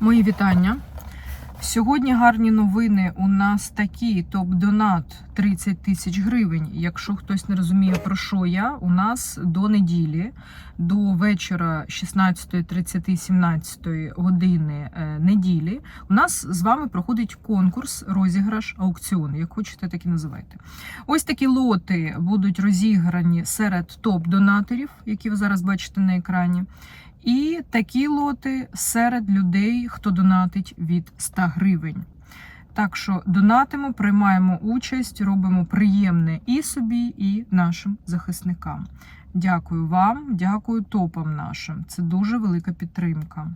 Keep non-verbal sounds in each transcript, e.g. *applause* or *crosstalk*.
Мої вітання. Сьогодні гарні новини. У нас такі топ-донат 30 тисяч гривень. Якщо хтось не розуміє, про що я, у нас до неділі, до вечора 16.30, 17 години е, неділі, у нас з вами проходить конкурс, розіграш, аукціон. Як хочете, так і називайте. Ось такі лоти будуть розіграні серед топ-донаторів, які ви зараз бачите на екрані. І такі лоти серед людей, хто донатить від 100 гривень. Так що донатимо, приймаємо участь, робимо приємне і собі, і нашим захисникам. Дякую вам, дякую топам нашим. Це дуже велика підтримка.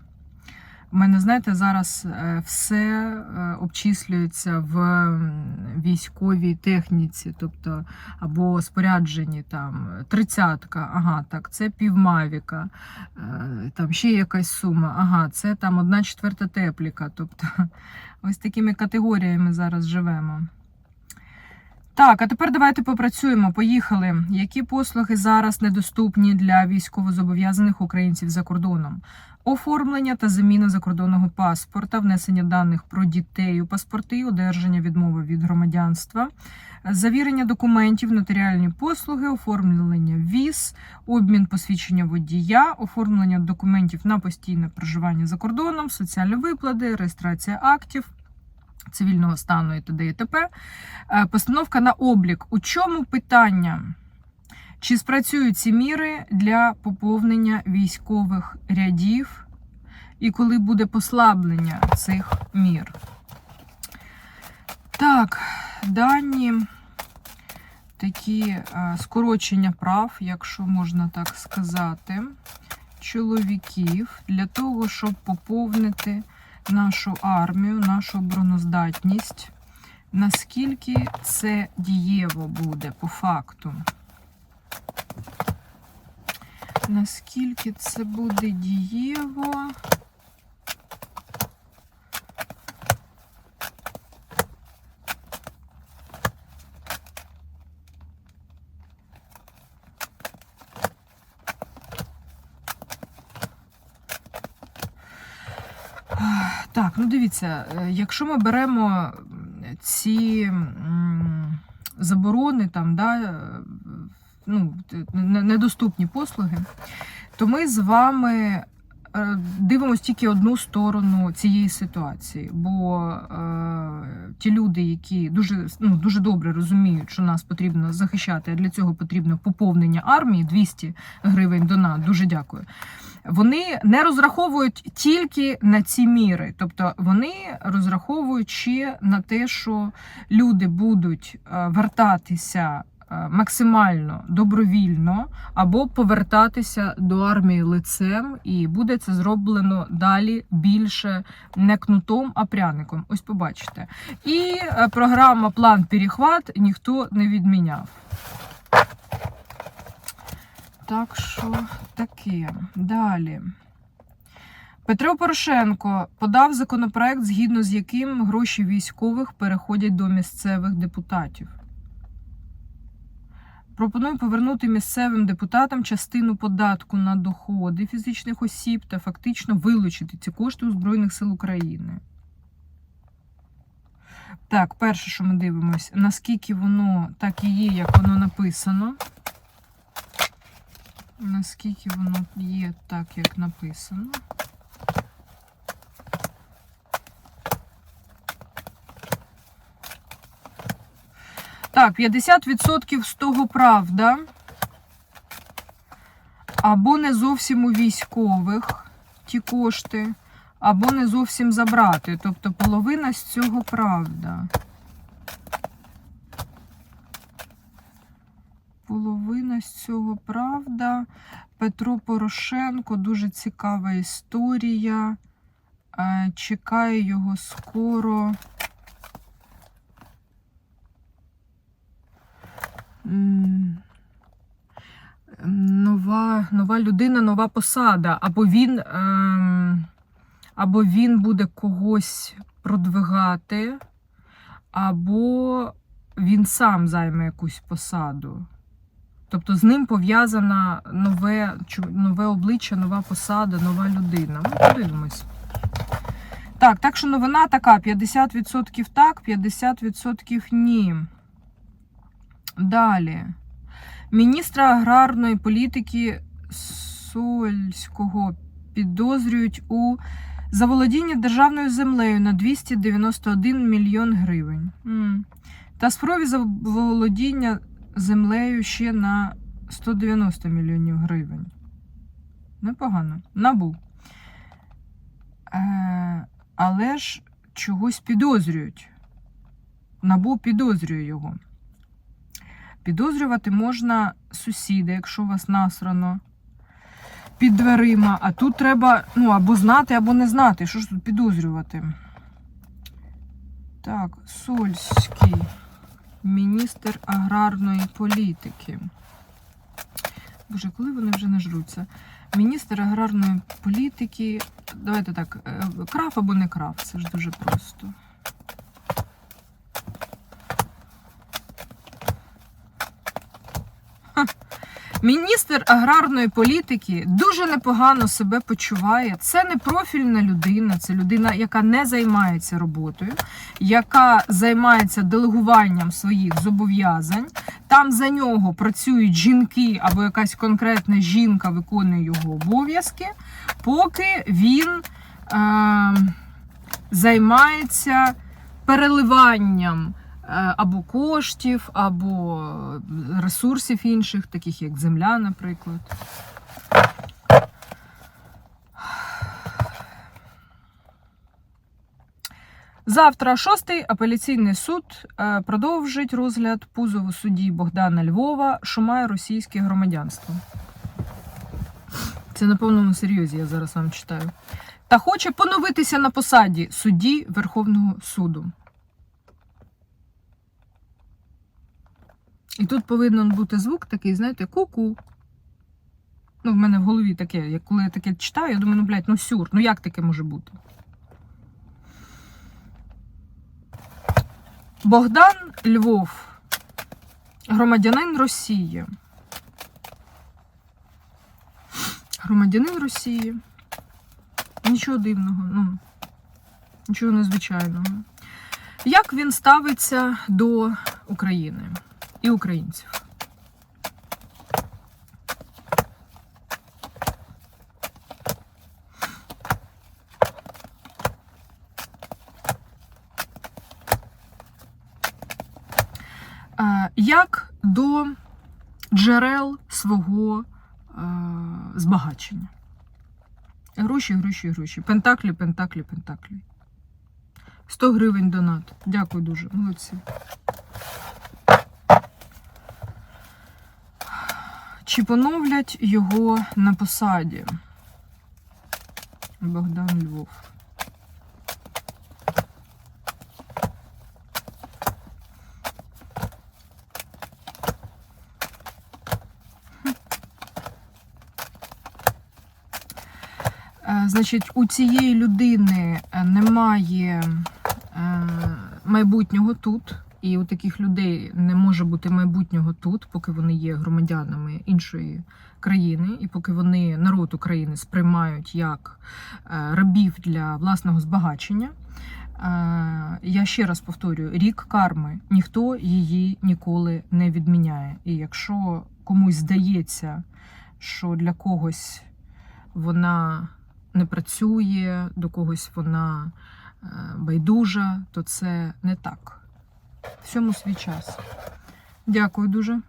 У мене, знаєте, зараз е, все е, обчислюється в військовій техніці, тобто або спорядженні там тридцятка, ага, так, це півмавіка, е, там ще якась сума, ага, це там одна четверта тепліка. Тобто *laughs* ось такими категоріями зараз живемо. Так, а тепер давайте попрацюємо. Поїхали. Які послуги зараз недоступні для військовозобов'язаних українців за кордоном? Оформлення та заміна закордонного паспорта, внесення даних про дітей у паспорти, одержання відмови від громадянства, завірення документів, нотаріальні послуги, оформлення віз, обмін посвідчення водія, оформлення документів на постійне проживання за кордоном, соціальні виплати, реєстрація актів. Цивільного стану і т.д. і т.п. Е, Постановка на облік. У чому питання? Чи спрацюють ці міри для поповнення військових рядів, і коли буде послаблення цих мір? Так, дані такі е, скорочення прав, якщо можна так сказати, чоловіків для того, щоб поповнити нашу армію, нашу обороноздатність. Наскільки це дієво буде по факту? Наскільки це буде дієво? Так, ну дивіться, е, якщо ми беремо ці заборони, там, да, е, ну, недоступні послуги, то ми з вами е, дивимося тільки одну сторону цієї ситуації. Бо е, ті люди, які дуже, ну, дуже добре розуміють, що нас потрібно захищати, а для цього потрібно поповнення армії 200 гривень донат, дуже дякую. Вони не розраховують тільки на ці міри, тобто вони розраховують ще на те, що люди будуть е, вертатися е, максимально добровільно або повертатися до армії лицем, і буде це зроблено далі більше не кнутом, а пряником. Ось побачите. І е, програма План перехват ніхто не відміняв. Так що таке. Далі. Петро Порошенко подав законопроект, згідно з яким гроші військових переходять до місцевих депутатів. Пропоную повернути місцевим депутатам частину податку на доходи фізичних осіб та фактично вилучити ці кошти у Збройних сил України. Так, перше, що ми дивимося, наскільки воно так і є, як воно написано. Наскільки воно є так, як написано. Так, 50% з того правда. Або не зовсім у військових ті кошти, або не зовсім забрати. Тобто половина з цього правда. Половина з цього правда. Петро Порошенко, дуже цікава історія. Е, Чекаю його скоро. Нова, нова людина, нова посада. Або він, ем, або він буде когось продвигати, або він сам займе якусь посаду. Тобто з ним пов'язана нове, нове обличчя, нова посада, нова людина. Ми подивимось. Так, так що новина така: 50% так, 50% ні. Далі. Міністра аграрної політики Сольського підозрюють у заволодінні державною землею на 291 мільйон гривень. Та спробі заволодіння землею ще на 190 мільйонів гривень. Непогано. Набу. Е, але ж чогось підозрюють. Набу підозрює його. Підозрювати можна сусіда, якщо у вас насрано під дверима. А тут треба ну, або знати, або не знати. Що ж тут підозрювати? Так, Сольський, міністр аграрної політики. Боже, коли вони вже нажруться? Міністр аграрної політики. Давайте так, е, крав або не крав, це ж дуже просто. Ха. Міністр аграрної політики дуже непогано себе почуває. Це не профільна людина, це людина, яка не займається роботою, яка займається делегуванням своїх зобов'язань. Там за нього працюють жінки або якась конкретна жінка виконує його обов'язки, поки він е, займається переливанням або коштів, або ресурсів інших, таких як земля, наприклад. Завтра шостий апеляційний суд е, продовжить розгляд позову судді Богдана Львова, що має російське громадянство. Це на повному серйозі, я зараз вам читаю. Та хоче поновитися на посаді судді Верховного суду. І тут повинен бути звук такий, знаєте, ку-ку. Ну, в мене в голові таке, як коли я таке читаю, я думаю, ну, блядь, ну сюр, ну як таке може бути? Богдан Львов, громадянин Росії. Громадянин Росії. Нічого дивного, ну, нічого незвичайного. Як він ставиться до України і українців? Е, Як до джерел свого е, збагачення? Гроші, гроші, гроші. Пентаклі, пентаклі, пентаклі. 100 гривень донат. Дякую дуже. Молодці. Чи поновлять його на посаді? Богдан Львов. Е, Значить, у цієї людини е, немає е, майбутнього тут, і у таких людей не може бути майбутнього тут, поки вони є громадянами іншої країни, і поки вони народ України сприймають як е, рабів для власного збагачення. Е, Я ще раз повторюю: рік карми ніхто її ніколи не відміняє. І якщо комусь здається, що для когось вона не працює, до когось вона е, байдужа, то це не так. Всьому свій час. Дякую дуже.